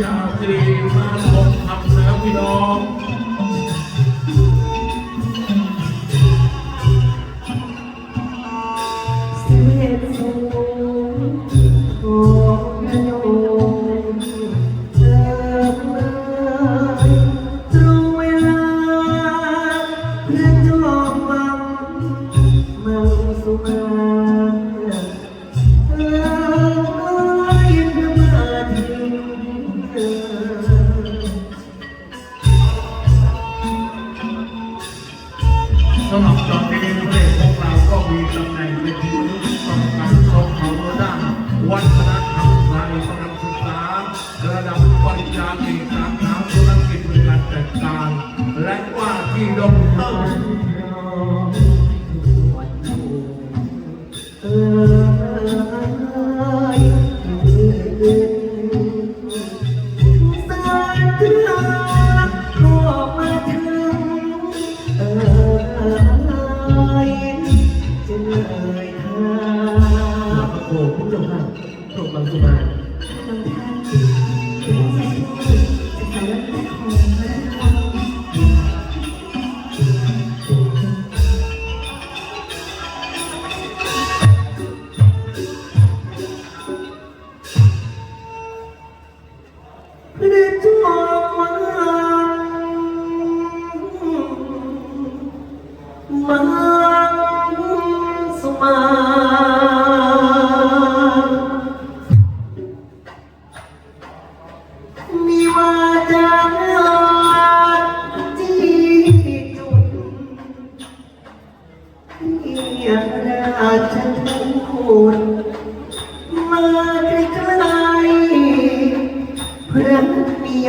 ยาตรีมาลงทำแล้วพี่น้อง สำหรับในประเอกของเราก็มีตำแหน่งเป็นที่รู้ต้องการของเขาด้านวัฒนธรรมไทยกำลังศึกษาระดับปริญญาเอกสาขาธุรกิจการจัดการ และว่าที่ดอกเตอร Hmm.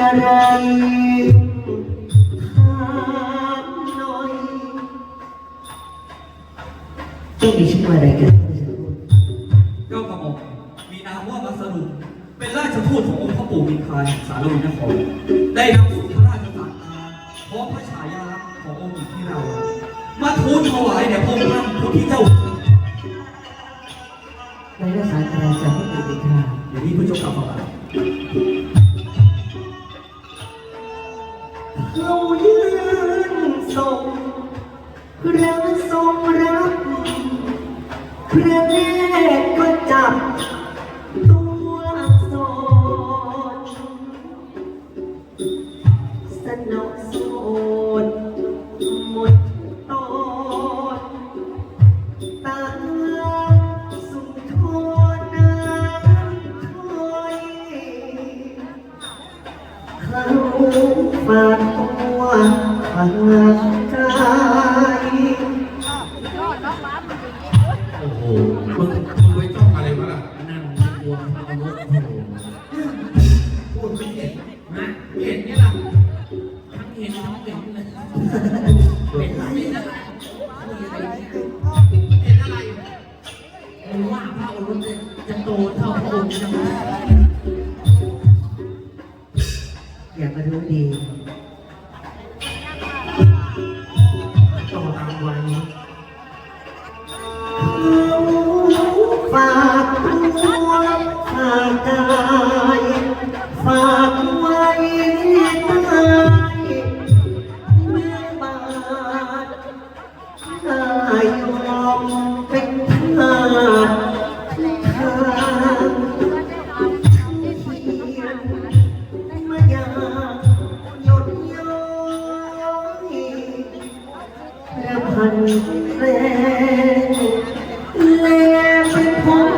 มีอะไรถามหน่อยเจ้ามีชื่ออะไรกันเจ้ากระหม่อมมีนามว่ามัสดุปเป็นราชทูตขององค์พระปู่มินทราแห่งสารวินนครได้นำสุนทราชสารอาพร้อมพระฉายาขององค์หญิงที่เรา มาทูลถวายแด่พระองค์ท่านผู้ที่เจ้าในรักษาการจากพระบิดาอย่างนี้ผู้เจ้ากลับมาเรา พระทรงรับพระเนตรก็จับ ตัวอักษรสนอโสดหมดตอนตาสุนทรน้ำถอยเขาฝากตัวฝาก มึงมึงไปจ้องอะไรวะล่ะนั่งกลัวเอารถโอ้โหพูดไม่เห็นนะเห็นนี่ล่ะทั้งเห็นทั้งเห็นเลยเป็นอะไรเป็นอะไรเห็นอะไรว่าพระโอรสจะโตเท่าพระองค์จะมา ได้ยอมเป็นทาสทุกทางเทียนมายาหยดย้อยพระพันแรงแลเป็นพบ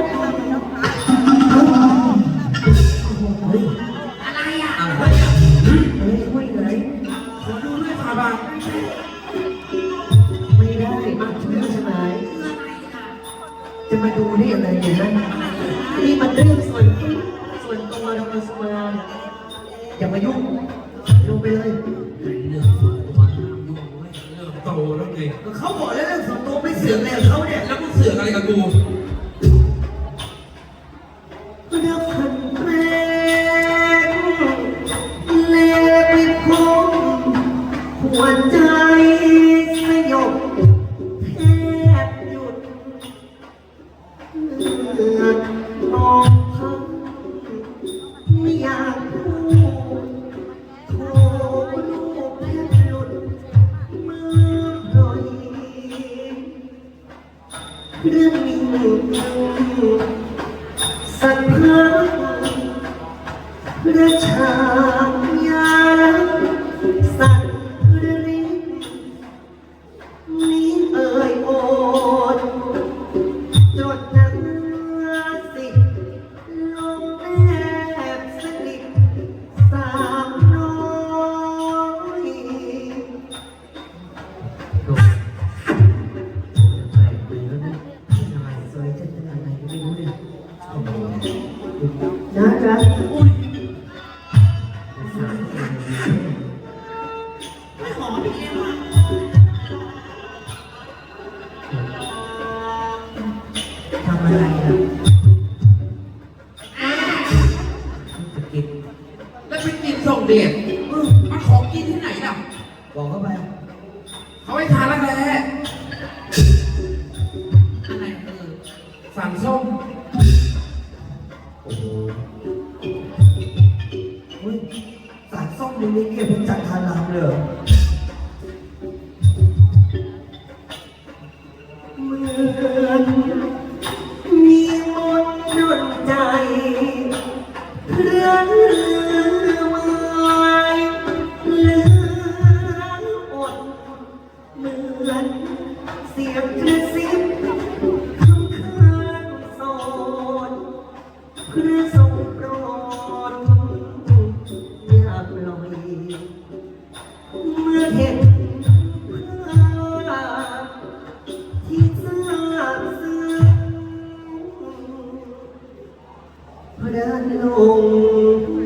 อะไรอะอะไรอะเฮ้ยช่วยไหนขอดูด้วยฝ่าบาท จะมาดูได้ยังไงเนี่ยนะนี่มันเรื่องส่วนส่วนตัวเรามาสมาอย่ามายุ่งลงไปเลยเรื่องส่วนตัวห้ามยุ่งเว้ยเรื่องโตแล้วไงก็เขาบอกแล้วเรื่องส่วนตัวไม่เสือกเลยเขาเนี่ยแล้วมึงเสือกอะไรกับกู สักพักพระชาชา ส่งเดชมันของกินที่ไหนล่ะ บอกเข้าไป เขาให้ทานแล้วแหละอะไรเออสั่งส้มโอ้โหเฮ้ยสารส้มนี่นี่เรียกเป็นจันทารามเลยเหรอ พระทรงโปรดอย่าปล่อยเมื่อเห็นภาพที่ทราบซึ้งพระลง